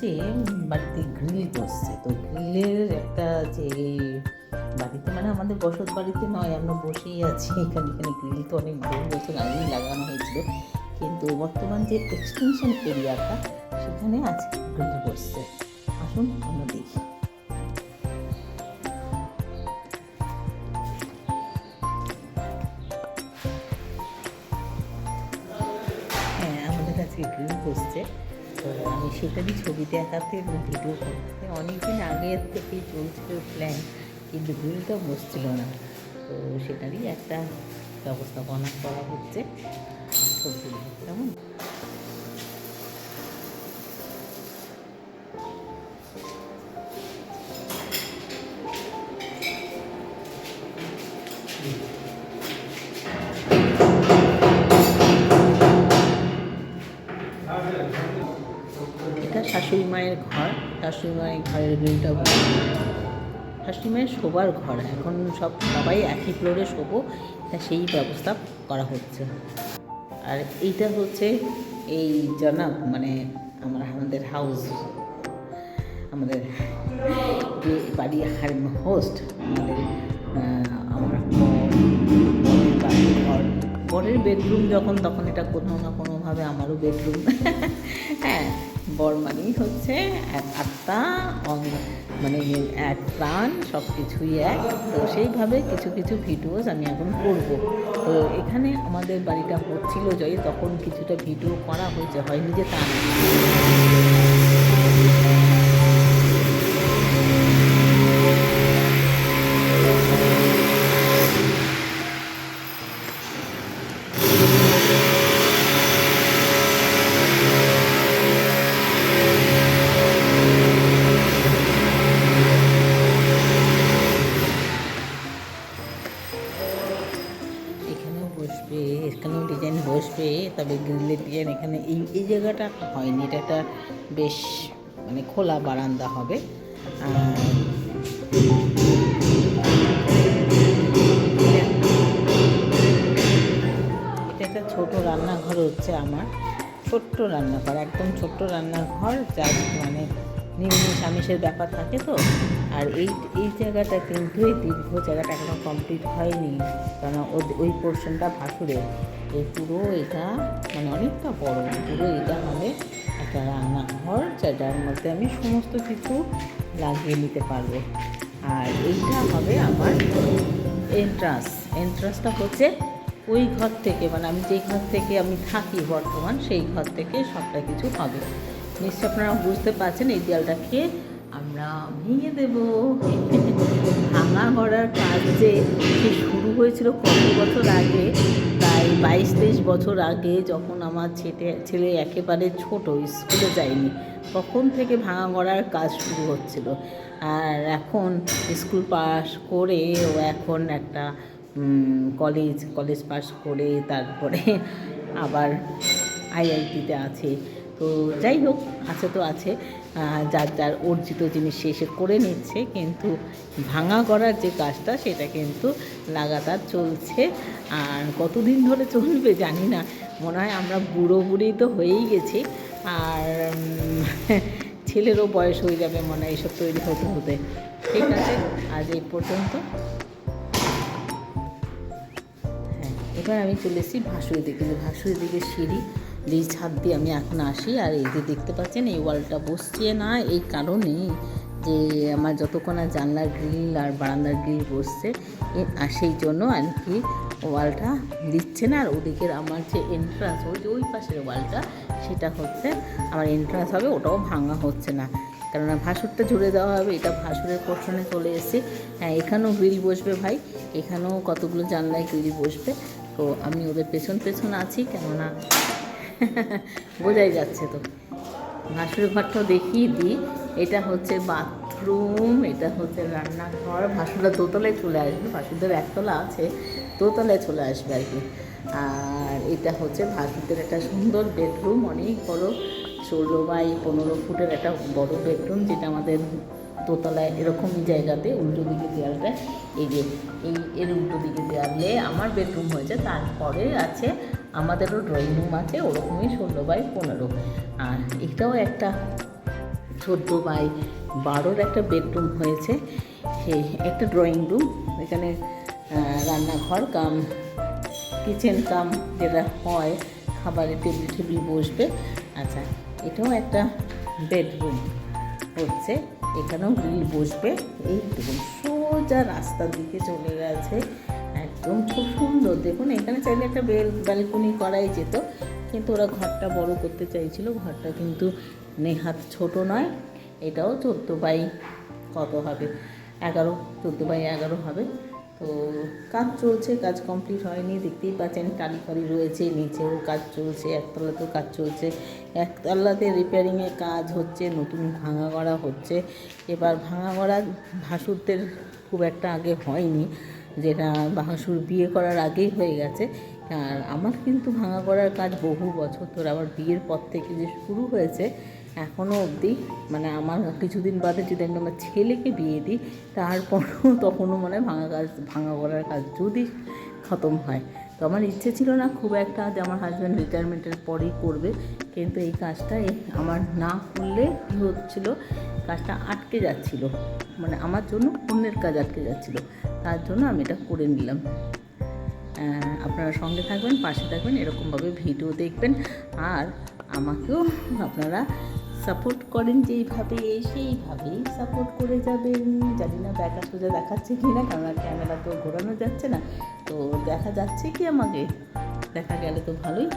হচ্ছে বাড়িতে গ্রিল বসছে। তো গ্রিলের একটা যে বাড়িতে মানে আমাদের বসত বাড়িতে নয়, আমরা বসেই আছি। এখানে এখানে গ্রিল তো অনেক বহু বছর আগেই লাগানো হয়েছিল। কিন্তু বর্তমান যে এক্সটেনশন এরিয়াটা সেখানে আজকে গ্রিল বসছে। আসুন আমরা দেখি। সেটারই ছবি দেখাতে এবং ভিডিও করতে। অনেকদিন আগের থেকে চলছিল প্ল্যান কিন্তু ভিডিওটা বসছিল না। তো সেটারই একটা ব্যবস্থাপনা করা হচ্ছে। ছবি, কেমন? শাশুড়ি মায়ের ঘর শাশুড়ি মায়ের ঘরের গ্রিলটা। শাশুড়ি মায়ের শোবার ঘর, এখন সব সবাই একই ফ্লোরে শোবো, তা সেই ব্যবস্থা করা হচ্ছে। আর এইটা হচ্ছে এই জনাব মানে আমার, আমাদের হাউস আমাদের যে বাড়ি হার হোস্ট আমাদের আমার ঘর। বরের বেডরুম যখন, তখন এটা কোনো না কোনোভাবে আমারও বেডরুম হ্যাঁ বর মানেই হচ্ছে এক আত্মা মানে এক প্রাণ সব কিছুই এক। তো সেইভাবে কিছু কিছু ভিডিওস আমি এখন করব। তো এখানে আমাদের বাড়িটা হচ্ছিল যে তখন কিছুটা ভিডিও করা হয়েছে, হয়নি যে তা এখানেও ডিজাইন বসবে, তবে গ্রিলের ডিজাইন এখানে এই এই জায়গাটা হয়নি, এটা একটা বেশ মানে খোলা বারান্দা হবে। এটা একটা ছোট রান্নাঘর হচ্ছে আমার, ছোট্ট রান্নাঘর, একদম ছোট্ট রান্নাঘর, যার মানে নিরামিষ, আমিষের ব্যাপার থাকে তো। আর এই এই জায়গাটা কিন্তু এই দীর্ঘ জায়গাটা এখনও কমপ্লিট হয়নি। কারণ ওই- ওই পোর্শনটা ভাসুরের এই পুরো এটা মানে অনেকটা বড়, পুরো এটা হবে একটা রান্নাঘর যেটার মধ্যে আমি সমস্ত কিছু লাগিয়ে নিতে পারব। আর এইটা হবে আমার এন্ট্রান্স এন্ট্রান্সটা হচ্ছে ওই ঘর থেকে মানে আমি যেই ঘর থেকে আমি থাকি বর্তমান, সেই ঘর থেকে সবটা কিছু হবে। নিশ্চয় আপনারা বুঝতে পারছেন এই দেয়ালটাকে আমরা ভেঙে দেব। ভাঙা গড়ার কাজ যে শুরু হয়েছিল কত বছর আগে, প্রায় বাইশ তেইশ বছর আগে যখন আমার ছেলে ছেলে একেবারে ছোট, স্কুলে যায়নি, তখন থেকে ভাঙা গড়ার কাজ শুরু হচ্ছিল। আর এখন স্কুল পাস করে ও এখন একটা কলেজ কলেজ পাস করে তারপরে আবার আইআইটিতে আছে। তো যাই হোক, আছে তো আছে। যার যার অর্জিত জিনিস সে সে করে নিচ্ছে, কিন্তু ভাঙা করার যে কাজটা, সেটা কিন্তু লাগাতার চলছে। আর কতদিন ধরে চলবে জানি না। মনে হয় আমরা বুড়ো বুড়ি তো হয়েই গেছি। আর ছেলেরও বয়স হয়ে যাবে মনে হয় এইসব তৈরি হতে হতে। ঠিক আছে, আজ এই পর্যন্ত। হ্যাঁ এবার আমি চলে এসেছি ভাসুরি দিকে। ভাসুরি দিকে সিঁড়ি দিয়ে ছাদ দিয়ে আমি এখন আসি। আর এই যে দেখতে পাচ্ছেন, এই ওয়ালটা বসছে না এই কারণে যে আমার যতক্ষণ আর জানলার গ্রিল আর বারান্দার গ্রিল বসছে আর সেই জন্য আর কি ওয়ালটা দিচ্ছে না। আর ওদিকের আমার যে এন্ট্রান্স ওই যে ওই পাশের ওয়ালটা, সেটা হচ্ছে আমার এন্ট্রান্স হবে, ওটাও ভাঙা হচ্ছে না। কেননা ভাসুরটা জুড়ে দেওয়া হবে, এটা ভাসুরের পোর্শনে চলে এসেছে। হ্যাঁ এখানেও গ্রিল বসবে ভাই, এখানেও কতগুলো জানলায় গ্রিল বসবে। তো আমি ওদের পেছন পেছন আছি, কেননা বোঝাই যাচ্ছে তো। ভাসুর ঘরটাও দেখিয়ে দিই। এটা হচ্ছে বাথরুম, এটা হচ্ছে রান্নাঘর। ভাসুররা দোতলায় চলে আসবে, ভাসুরদের একতলা আছে, দোতলায় চলে আসবে আর কি। আর এটা হচ্ছে ভাসুরদের একটা সুন্দর বেডরুম, অনেক বড়, ষোলো বাই পনেরো ফুটের একটা বড় বেডরুম, যেটা আমাদের দোতলায় এরকম জায়গাতে উল্টো দিকে দেয়ালটা, এই যে এই এর উল্টো দিকে দেয়ালে আমার বেডরুম হয়েছে। তারপরে আছে আমাদেরও ড্রয়িং রুম আছে, ওরকমই ষোলো বাই পনেরো। আর এটাও একটা চোদ্দ বাই বারোর একটা বেডরুম হয়েছে। সেই একটা ড্রয়িং রুম এখানে রান্নাঘর, কাম কিচেন কাম যেটা হয়, খাবারের টেবিল টেবিল বসবে। আচ্ছা এটাও একটা বেডরুম হচ্ছে, এখানেও গ্রিল বসবে। এইটুকু সোজা রাস্তার দিকে চলে গেছে। একদম খুব সুন্দর। দেখুন, এখানে চাইলে একটা বেল ব্যালকনি করাই যেত, কিন্তু ওরা ঘরটা বড় করতে চাইছিল। ঘরটা কিন্তু নেহাত ছোট নয়, এটাও চোদ্দ বাই কত হবে? এগারো, চোদ্দ বাই এগারো হবে। তো কাজ চলছে, কাজ কমপ্লিট হয়নি। দেখতেই পাচ্ছেন, টালি ফালি রয়েছে, নিচেও কাজ চলছে, একতলাতেও কাজ চলছে। একতলাতে রিপেয়ারিংয়ের কাজ হচ্ছে, নতুন ভাঙা করা হচ্ছে। এবার ভাঙা করা ভাসুরদের খুব একটা আগে হয়নি। যেটা ভাঙাসুর বিয়ে করার আগেই হয়ে গেছে। আর আমার কিন্তু ভাঙা করার কাজ বহু বছর ধরে, আমার বিয়ের পর থেকে যে শুরু হয়েছে এখনও অবধি মানে আমার কিছুদিন বাদে যদি আমি আমার ছেলেকে বিয়ে দিই, তারপরও তখনও মানে ভাঙা কাজ, ভাঙা করার কাজ যদি খতম হয়। তো আমার ইচ্ছে ছিল না খুব একটা যে আমার হাজব্যান্ড রিটায়ারমেন্টের পরেই করবে, কিন্তু এই কাজটা আমার না করলে কী হচ্ছিল, কাজটা আটকে যাচ্ছিল মানে আমার জন্য অন্যের কাজ আটকে যাচ্ছিল, তার জন্য আমি এটা করে নিলাম। আপনারা সঙ্গে থাকবেন, পাশে থাকবেন, এরকমভাবে ভিডিও দেখবেন, আর আমাকেও আপনারা সাপোর্ট করেন যেইভাবে সেইভাবেই সাপোর্ট করে যাবেন। জানি না ব্যাটা সোজা দেখাচ্ছে কি না কেননা ক্যামেরা তো ঘোরানো যাচ্ছে না। তো দেখা যাচ্ছে কি আমাকে। দেখা গেলে তো ভালোই।